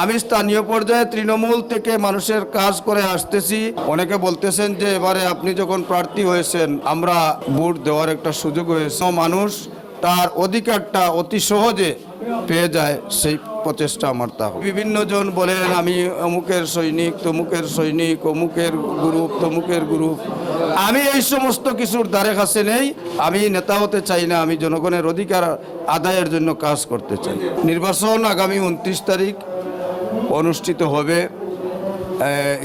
আমি স্থানীয় পর্যায়ে তৃণমূল থেকে মানুষের কাজ করে আসতেছি। অনেকে বলতেছেন যে এবারে আপনি যখন প্রার্থী হয়েছেন, আমরা ভোট দেওয়ার একটা সুযোগ হয়েছে। মানুষ তার অধিকারটা অতি সহজে পেয়ে যায়, সেই প্রচেষ্টা আমার তা বিভিন্ন জন বলেন, আমি অমুকের সৈনিক, তমুকের সৈনিক, অমুকের গ্রুপ, তমুকের গ্রুপ। আমি এই সমস্ত কিছুর দ্বারে কাছে নেই। আমি নেতা হতে চাই না, আমি জনগণের অধিকার আদায়ের জন্য কাজ করতে চাই। নির্বাচন আগামী উনত্রিশ তারিখ অনুষ্ঠিত হবে।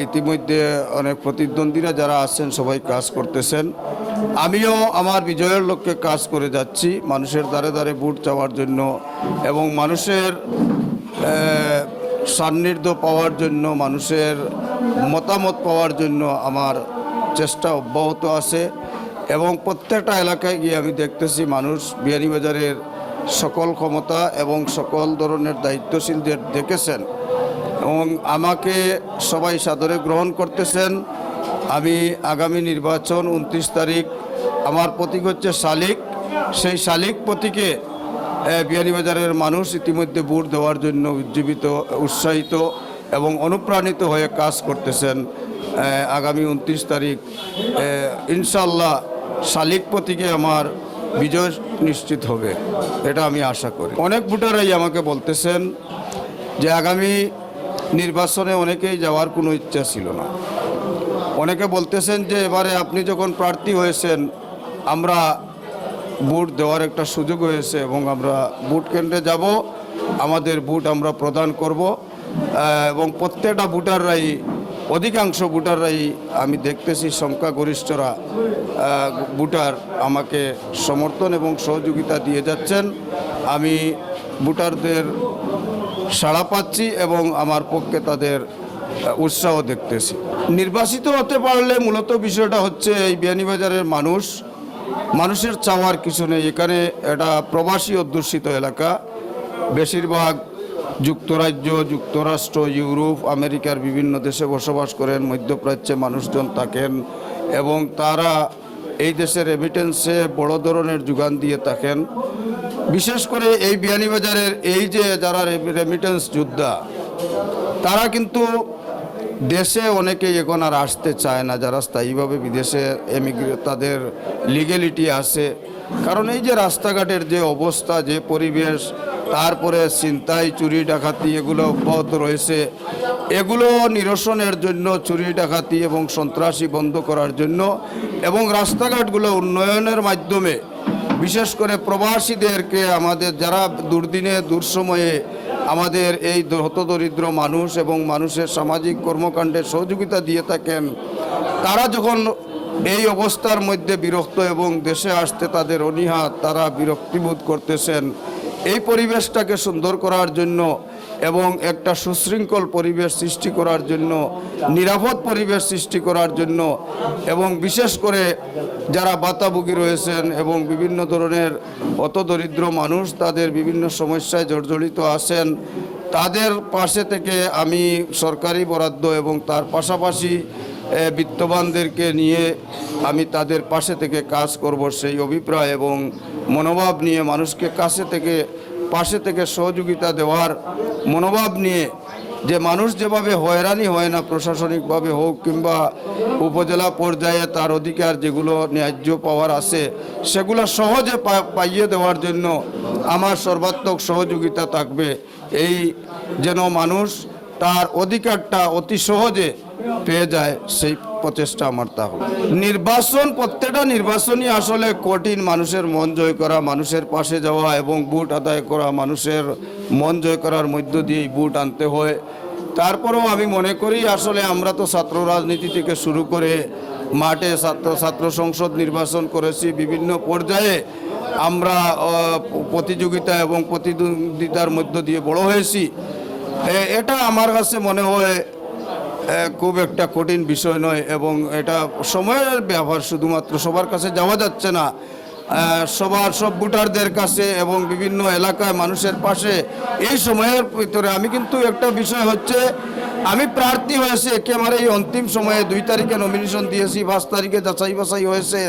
ইতিমধ্যে অনেক প্রতিদ্বন্দ্বীরা যারা আছেন, সবাই কাজ করতেছেন। আমিও আমার বিজয়ের লক্ষ্যে কাজ করে যাচ্ছি, মানুষের দ্বারে দ্বারে ভোট চাওয়ার জন্য এবং মানুষের সান্নিধ্য পাওয়ার জন্য, মানুষের মতামত পাওয়ার জন্য আমার চেষ্টা অব্যাহত আছে এবং প্রত্যেকটা এলাকায় গিয়ে আমি দেখতেছি মানুষ বিয়ানীবাজারের সকল ক্ষমতা এবং সকল ধরনের দায়িত্বশীলদের দেখেছেন। এবং আমাকে সবাই সাদরে গ্রহণ করতেছেন। আমি আগামী নির্বাচন উনত্রিশ তারিখ আমার প্রতীক হচ্ছে শালিক। সেই শালিক প্রতীকে বিয়ানীবাজারের মানুষ ইতিমধ্যে ভোট দেওয়ার জন্য উজ্জীবিত, উৎসাহিত এবং অনুপ্রাণিত হয়ে কাজ করতেছেন। আগামী উনত্রিশ তারিখ ইনশাল্লাহ শালিক প্রতীকে আমার বিজয় নিশ্চিত হবে। এটা আমি আশা করি। অনেক ভোটারাই আমাকে বলতেছেন যে আগামী নির্বাচনে অনেকেই যাওয়ার কোনো ইচ্ছা ছিল না। অনেকে বলতেছেন যে এবারে আপনি যখন প্রার্থী হয়েছেন, আমরা ভোট দেওয়ার একটা সুযোগ হয়েছে এবং আমরা ভোট কেন্দ্রে যাব, আমাদের ভোট আমরা প্রদান করব এবং প্রত্যেকটা ভোটাররাই, অধিকাংশ ভোটাররাই আমি দেখতেছি সংখ্যাগরিষ্ঠরা ভোটার আমাকে সমর্থন এবং সহযোগিতা দিয়ে যাচ্ছেন। আমি ভোটারদের সাড়া পাচ্ছি এবং আমার পক্ষে তাদের উৎসাহ দেখতেছি। নির্বাচিত হতে পারলে মূলত বিষয়টা হচ্ছে এই বিয়ানীবাজারের মানুষ। মানুষের চাওয়ার কিছু নেই। এখানে এটা প্রবাসী অধ্যুষিত এলাকা। বেশিরভাগ যুক্তরাজ্য, যুক্তরাষ্ট্র, ইউরোপ, আমেরিকার বিভিন্ন দেশে বসবাস করেন, মধ্যপ্রাচ্যে মানুষজন থাকেন এবং তারা এই দেশের রেমিটেন্সে বড় ধরনের যোগান দিয়ে থাকেন। বিশেষ করে এই বিয়ানীবাজারের এই যে যারা রেমিটেন্স যোদ্ধা, তারা কিন্তু দেশে অনেকেই এখন আর আসতে চায় না, যারা স্থায়ীভাবে বিদেশে এমিগ্রে তাদের লিগেলিটি আছে। কারণ এই যে রাস্তাঘাটের যে অবস্থা, যে পরিবেশ, তারপরে ছিনতাই, চুরি, ডাকাতি, এগুলো অব্যাহত রয়েছে। এগুলো নিরসনের জন্য, চুরি, ডাকাতি এবং সন্ত্রাসী বন্ধ করার জন্য এবং রাস্তাঘাটগুলো উন্নয়নের মাধ্যমে বিশেষ করে প্রবাসীদেরকে আমাদের যারা দুর্দিনে, দুঃসময়ে আমাদের এই হতদরিদ্র মানুষ এবং মানুষের সামাজিক কর্মকাণ্ডে সহযোগিতা দিয়ে থাকেন, তারা যখন এই অবস্থার মধ্যে বিরক্ত এবং দেশে আসতে তাদের অনীহা, তারা বিরক্তিবোধ করতেছেন। এই পরিবেশটাকে সুন্দর করার জন্য এবং একটা সুশৃঙ্খল পরিবেশ সৃষ্টি করার জন্য, নিরাপদ পরিবেশ সৃষ্টি করার জন্য, এবং বিশেষ করে যারা বাতাভোগী রয়েছেন এবং বিভিন্ন ধরনের অত দরিদ্র মানুষ তাদের বিভিন্ন সমস্যায় জর্জরিত আছেন, তাদের পাশে থেকে আমি সরকারি বরাদ্দ এবং তার পাশাপাশি বিত্তবানদেরকে নিয়ে আমি তাদের পাশে থেকে কাজ করব সেই অভিপ্রায় এবং মনোভাব নিয়ে মানুষকে কাছে থেকে, পাশে থেকে সহযোগিতা দেওয়ার মনোভাব নিয়ে যে মানুষ যেভাবে হয়রানি হয় না প্রশাসনিকভাবে হোক কিংবা উপজেলা পর্যায়ে তার অধিকার যেগুলো ন্যায্য পাওয়ার আছে, সেগুলো সহজে পাইয়ে দেওয়ার জন্য আমার সর্বাত্মক সহযোগিতা থাকবে। এই যেন মানুষ তার অধিকারটা অতি সহজে পেয়ে যায়, সেই প্রচেষ্টা আমার তা হবে নির্বাচন প্রত্যেকটা নির্বাচনই আসলে কঠিন মানুষের মন জয় করা, মানুষের পাশে যাওয়া এবং বুট আদায় করা, মানুষের মন জয় করার মধ্য দিয়েই বুট আনতে হয়। তারপরেও আমি মনে করি, আসলে আমরা তো ছাত্র রাজনীতি থেকে শুরু করে মাঠে ছাত্র ছাত্র সংসদ নির্বাচন করেছি, বিভিন্ন পর্যায়ে আমরা প্রতিযোগিতা এবং প্রতিদ্বন্দ্বিতার মধ্য দিয়ে বড় হয়েছি। এটা আমার কাছে মনে হয় খুব একটা কঠিন বিষয় নয় এবং এটা সময়ের ব্যবহার শুধুমাত্র সবার কাছে যাওয়া যাচ্ছে না। সবার, সব ভোটারদের কাছে এবং বিভিন্ন এলাকায় মানুষের পাশে এই সময়ের ভিতরে আমি কিন্তু একটা বিষয় হচ্ছে, আমি প্রার্থী হয়েছে একেবারে এই অন্তিম সময়ে দুই তারিখে নমিনেশন দিয়েছি, পাঁচ তারিখে যাচাই বাছাই হয়েছে,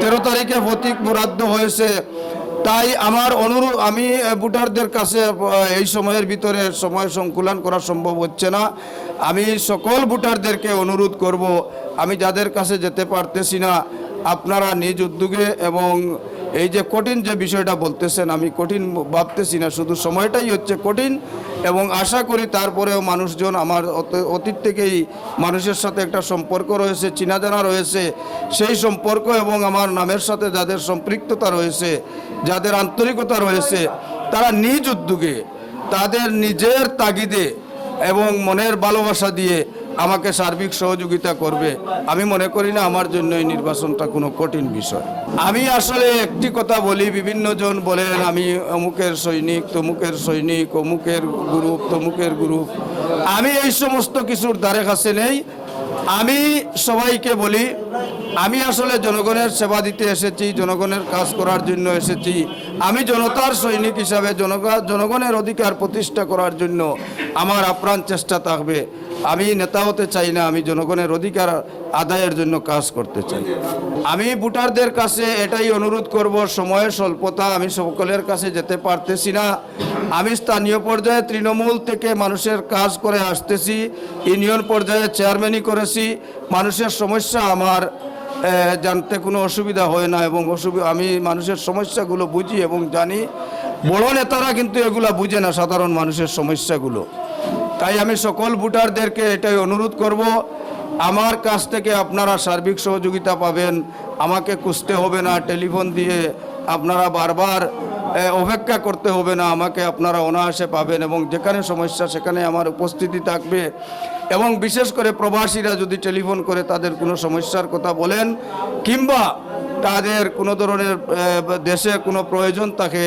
তেরো তারিখে প্রতীক বরাদ্দ হয়েছে তাই আমার অনুরোধ, আমি ভোটারদের কাছে এই সময়ের ভিতরে সময় সংকুলন করা সম্ভব হচ্ছে না। আমি সকল ভোটারদেরকে অনুরোধ করব, আমি যাদের কাছে যেতে পারতেছি না, আপনারা নিজ উদ্যোগে এবং এই যে কঠিন যে বিষয়টা বলতেছেন, আমি কঠিন ভাবতেছি না, শুধু সময়টাই হচ্ছে কঠিন এবং আশা করি তারপরেও মানুষজন আমার অত- অতীত থেকেই মানুষের সাথে একটা সম্পর্ক রয়েছে, চিনা জানা রয়েছে। সেই সম্পর্ক এবং আমার নামের সাথে যাদের সম্পৃক্ততা রয়েছে, যাদের আন্তরিকতা রয়েছে, তারা নিজ উদ্যোগে, তাদের নিজের তাগিদে এবং মনের ভালোবাসা দিয়ে আমাকে সার্বিক সহযোগিতা করবে। আমি মনে করি না আমার জন্য এই নির্বাচনটা কোনো কঠিন বিষয়। আমি আসলে একটি কথা বলি বিভিন্ন জন বলেন, আমি অমুকের সৈনিক, তমুকের সৈনিক, অমুকের গ্রুপ, তমুকের গ্রুপ। আমি এই সমস্ত কিছুর দ্বারে কাছে নেই। আমি সবাইকে বলি, আমি আসলে জনগণের সেবা দিতে এসেছি, জনগণের কাজ করার জন্য এসেছি। আমি জনতার সৈনিক হিসাবে জনগণ জনগণের অধিকার প্রতিষ্ঠা করার জন্য আমার আপ্রাণ চেষ্টা থাকবে। আমি নেতা হতে চাই না, আমি জনগণের অধিকার আদায়ের জন্য কাজ করতে চাই। আমি ভোটারদের কাছে এটাই অনুরোধ করব, সময়ের স্বল্পতা, আমি সকলের কাছে যেতে পারতেছি না। আমি স্থানীয় পর্যায়ে তৃণমূল থেকে মানুষের কাজ করে আসতেছি, ইউনিয়ন পর্যায়ে চেয়ারম্যানই করেছি। মানুষের সমস্যা আমার জানতে কোনো অসুবিধা হয় না এবং অসুবিধা আমি মানুষের সমস্যাগুলো বুঝি এবং জানি। বড় নেতারা কিন্তু এগুলা বুঝে না, সাধারণ মানুষের সমস্যাগুলো। তাই আমি সকল ভোটারদেরকে এটাই অনুরোধ করব, আমার কাছ থেকে আপনারা সার্বিক সহযোগিতা পাবেন, আমাকে খুঁজতে হবে না, টেলিফোন দিয়ে আপনারা বারবার অপেক্ষা করতে হবে না, আমাকে আপনারা অনায়াসে পাবেন এবং যেখানে সমস্যা সেখানে আমার উপস্থিতি থাকবে এবং বিশেষ করে প্রবাসীরা যদি টেলিফোন করে তাদের কোনো সমস্যার কথা বলেন, কিংবা তাদের কোনো ধরনের দেশে কোনো প্রয়োজন থাকে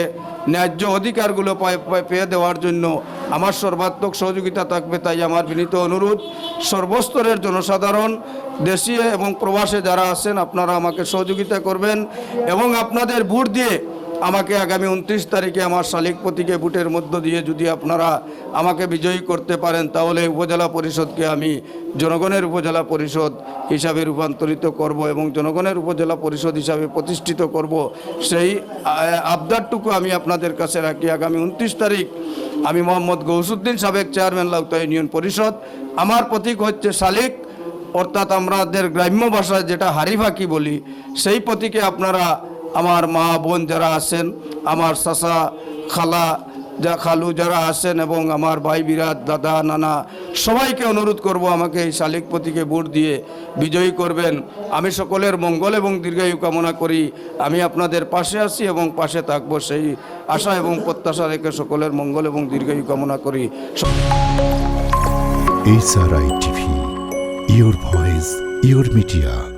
ন্যায্য অধিকারগুলো পায়- দেওয়ার জন্য আমার সর্বাত্মক সহযোগিতা থাকবে তাই আমার বিনীত অনুরোধ। সর্বস্তরের জনসাধারণ, দেশীয় এবং প্রবাসে যারা আছেন আপনারা আমাকে সহযোগিতা করবেন এবং আপনাদের ভোট দিয়ে আমাকে আগামী উনত্রিশ তারিখে আমার শালিক প্রতীকে ভোটের মধ্য দিয়ে যদি আপনারা আমাকে বিজয়ী করতে পারেন, তাহলে উপজেলা পরিষদকে আমি জনগণের উপজেলা পরিষদ হিসাবে রূপান্তরিত করব এবং জনগণের উপজেলা পরিষদ হিসাবে প্রতিষ্ঠিত করব। সেই আবদারটুকু আমি আপনাদের কাছে রাখি। আগামী উনত্রিশ তারিখ আমি মোহাম্মদ গৌসুদ্দিন সাবেক চেয়ারম্যান লাউতা ইউনিয়ন পরিষদ। আমার প্রতীক হচ্ছে শালিক, অর্থাৎ আমাদের গ্রাম্য ভাষায় যেটা হারিফাকি বলি, সেই প্রতীকে আপনারা আমার মা বোন যারা আছেন আমার চাচা খালা যা খালু যারা আছেন এবং আমার ভাই বিরাট দাদা নানা সবাইকে অনুরোধ করব আমাকে এই শালিক প্রতীকে ভোট দিয়ে বিজয়ী করবেন। আমি সকলের মঙ্গল এবং দীর্ঘায়ু কামনা করি। আমি আপনাদের পাশে আছি এবং পাশে থাকব সেই আশা এবং প্রত্যাশা রেখে সকলের মঙ্গল এবং দীর্ঘায়ু কামনা করি। SRI TV, your voice, your media.